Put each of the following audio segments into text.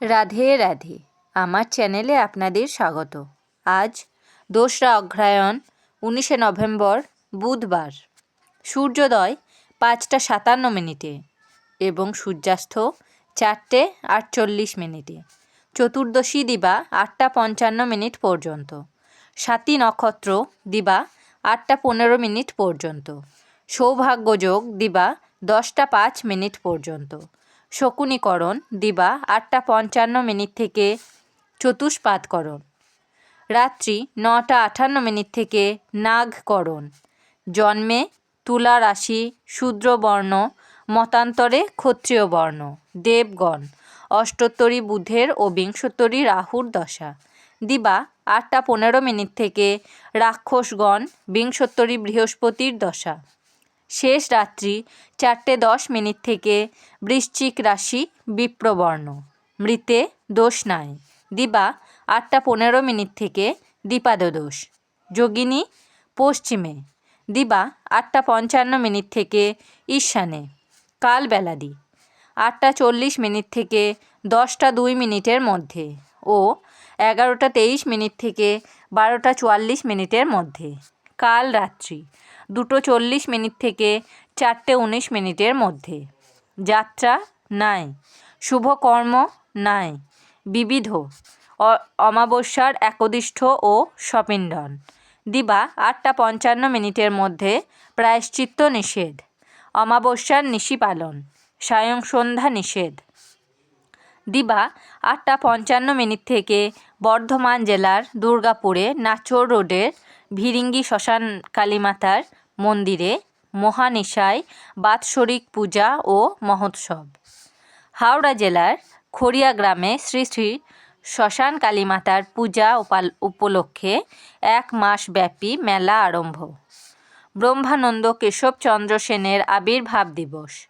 রাধে রাধে। আমার চ্যানেলে আপনাদের স্বাগত। আজ দোসরা অগ্রহায়ণ, উনিশে নভেম্বর, বুধবার। সূর্যোদয় পাঁচটা সাতান্ন মিনিটে এবং সূর্যাস্ত চারটে আটচল্লিশ মিনিটে। চতুর্দশী দিবা আটটা পঞ্চান্ন মিনিট পর্যন্ত। সাতী নক্ষত্র দিবা আটটা পনেরো মিনিট পর্যন্ত। সৌভাগ্যযোগ দিবা দশটা পাঁচ মিনিট পর্যন্ত। শকুনিকরণ, দিবা আটটা পঞ্চান্ন মিনিট থেকে চতুষ্পাতকরণ রাত্রি নটা আটান্ন মিনিট থেকে নাগকরণ। জন্মে তুলা রাশি শূদ্রবর্ণ মতান্তরে ক্ষত্রিয় বর্ণ, দেবগণ, অষ্টোত্তরী বুধের ও বিংশোত্তরী রাহুর দশা। দিবা আটটা পনেরো মিনিট থেকে রাক্ষসগণ, বিংশোত্তরী বৃহস্পতির দশা। শেষ রাত্রি চারটে দশ মিনিট থেকে বৃশ্চিক রাশি বিপ্রবর্ণ। মৃতে দোষ নাই। দিবা আটটা পনেরো মিনিট থেকে দীপাদদোষ যোগিনী পশ্চিমে। দিবা আটটা পঞ্চান্ন মিনিট থেকে ঈশানে। কাল বেলাদি আটটা চল্লিশ মিনিট থেকে দশটা দুই মিনিটের মধ্যে ও এগারোটা তেইশ মিনিট থেকে বারোটা চুয়াল্লিশ মিনিটের মধ্যে। কাল রাত্রি। দুটো চল্লিশ মিনিট থেকে চারটে উনিশ মিনিটের মধ্যে। যাত্রা নাই, শুভকর্ম নাই, বিবিধ অমাবস্যার একদিষ্ঠ ও সপিণ্ডন। দিবা আটটা পঞ্চান্ন মিনিটের মধ্যে প্রায়শ্চিত্ত নিষেধ, অমাবস্যার নিশি পালন, সায়ং সন্ধ্যা নিষেধ। দিবা আটটা পঞ্চান্ন মিনিট থেকে বর্ধমান জেলার দুর্গাপুরে নাচর রোডের ভিরিঙ্গি শ্মশান কালীমাতার মন্দিরে মহানিশায় বাৎসরিক পূজা ও মহোৎসব। হাওড়া জেলার খড়িয়া গ্রামে শ্রী শ্রী শ্মশান কালীমাতার পূজা উপাল- উপলক্ষে এক মাস ব্যাপী মেলা আরম্ভ। ব্রহ্মানন্দ কেশবচন্দ্র সেনের আবির্ভাব দিবস।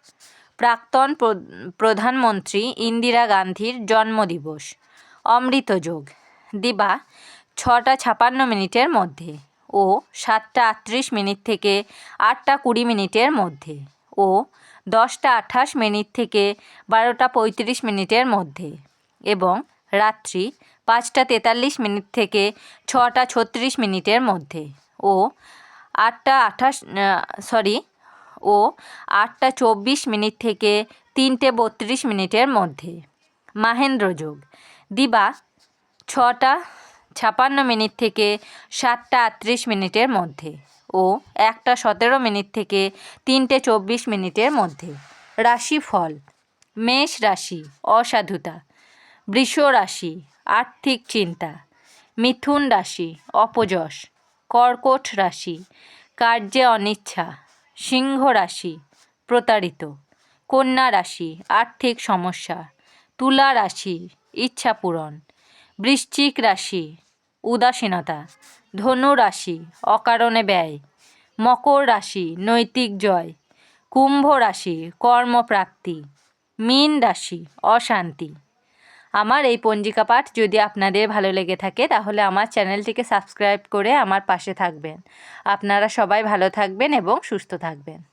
প্রাক্তন প্র- প্রধানমন্ত্রী ইন্দিরা গান্ধীর জন্মদিবস। অমৃতযোগ দিবা ছটা ছাপান্ন মিনিটের মধ্যে। ও সাতটা আটত্রিশ মিনিট থেকে আটটা কুড়ি মিনিটের মধ্যে ও দশটা আঠাশ মিনিট থেকে বারোটা পঁয়ত্রিশ মিনিটের মধ্যে এবং রাত্রি পাঁচটা তেতাল্লিশ মিনিট থেকে ছটা ছত্রিশ মিনিটের মধ্যে ও আটটা আঠাশ সরি ও আটটা চব্বিশ মিনিট থেকে তিনটে বত্রিশ মিনিটের মধ্যে। মাহেন্দ্র যোগ দিবা ছটা ছাপান্ন মিনিট থেকে সাতটা আটত্রিশ মিনিটের মধ্যে ও একটা সতেরো মিনিট থেকে তিনটে চব্বিশ মিনিটের মধ্যে। রাশিফল, মেষ রাশি, অসাধুতা, বৃষ রাশি, আর্থিক চিন্তা, মিথুন রাশি, অপযশ, কর্কট রাশি, কার্যে অনিচ্ছা, সিংহ রাশি, প্রতারিত, কন্যা রাশি, আর্থিক সমস্যা, তুলা রাশি, ইচ্ছা পূরণ, বৃশ্চিক রাশি উদাসীনতা, ধনু রাশি, অকারণে ব্যয়, মকর রাশি, নৈতিক জয়, কুম্ভ রাশি, কর্মপ্রাপ্তি, মীন রাশি, অশান্তি। আমার এই পঞ্জিকা পাঠ যদি আপনাদের ভালো লেগে থাকে, তাহলে আমার চ্যানেলটিকে সাবস্ক্রাইব করে আমার পাশে থাকবেন। আপনারা সবাই ভালো থাকবেন এবং সুস্থ থাকবেন।